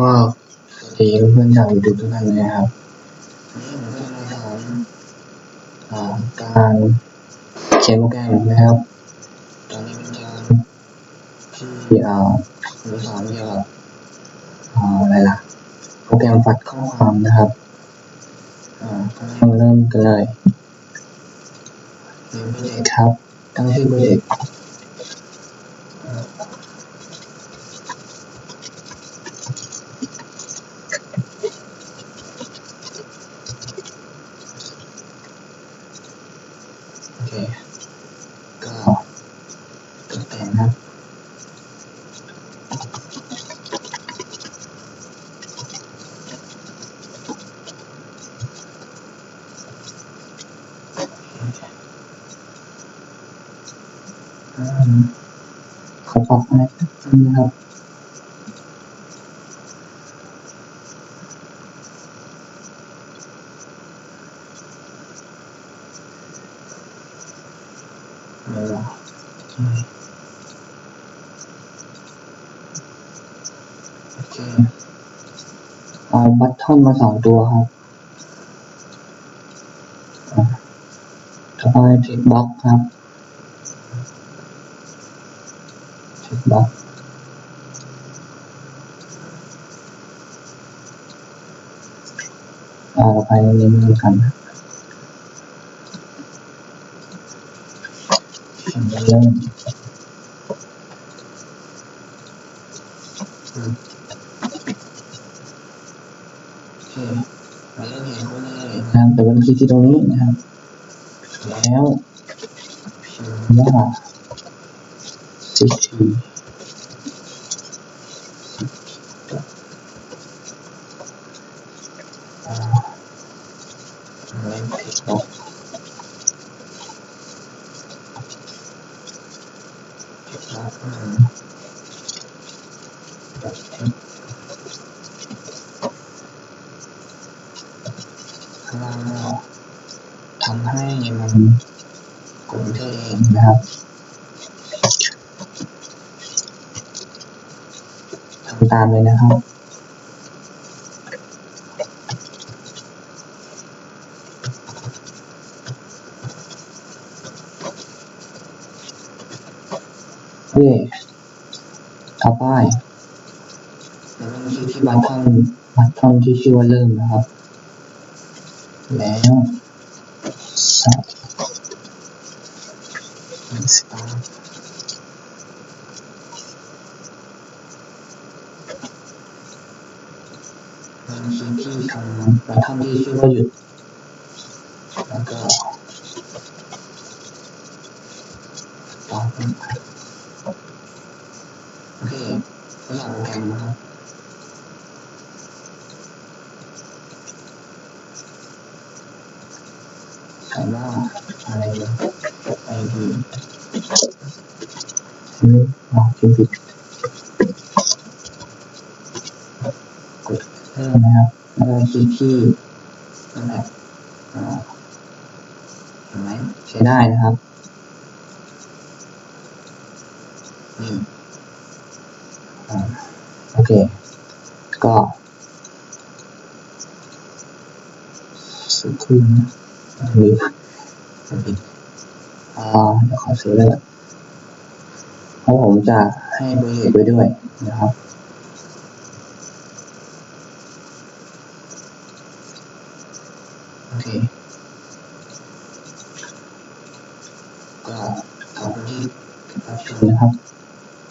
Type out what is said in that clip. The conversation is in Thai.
ก็สวัสดีเพื่อนๆชาวยูทูบทุกท่านเลยนะครับวันนี้ผมก็จะมาสอนการเขียนโปรแกรมนะครับตอนนี้เป็นตอนที่อ่าผมสอนเกี่ยวกับอ่าอะไรล่ะโปรแกรมฟัดข้อความนะครับอ่าก็มาเริ่มกันเลยเนมโปรเจกต์ครับตั้งชื่อโปรเจกต์ ก็ตกแต่นะอืมขอบคุณนะครับ เอออืมโอเอาบัตทอนมาสองตัวครับต่อไปเทคบ็อกครับเทคบ็อกเอาไปเน้นๆกันครับเริ่มอืมโอเคมาเริ่มเห็ นะครับแต่วันคลิกที่ตรงนี้นะครับ แล้วว่า city อ่าเล่ผิดบอกผิดบอกอืมแบบนี้ เราทำให้มันกลมเท่เองนะครับทำตามเลยนะครับ โอเคต่อไปเราต้องคลิกที่บัตทอนบัตทอนที่ชื่อว่าเริ่มนะครับ แล้วสับสตาร์เราคลิกที่ทางบัตทอนที่ชื่อว่าหยุดแล้วก็ต่อไป เคทดสอบโปรแกรมนะครับถามว่าอะไรนะไอดีซื้ออ๋อคิวบิดกดเพิ่มนะครับแล้วก็คลิกที่นั่นแหละอ่าเห็นไหมใช้ได้นะครับนี่อ่า โอเค ก็สักครู่นะหรือผิดอ่าเดี๋ยวขอซื้อเลยเพราะผมจะให้เบอร์ไว้ด้วยนะครับโอเคก็ขอบคุณที่รับชมนะครับ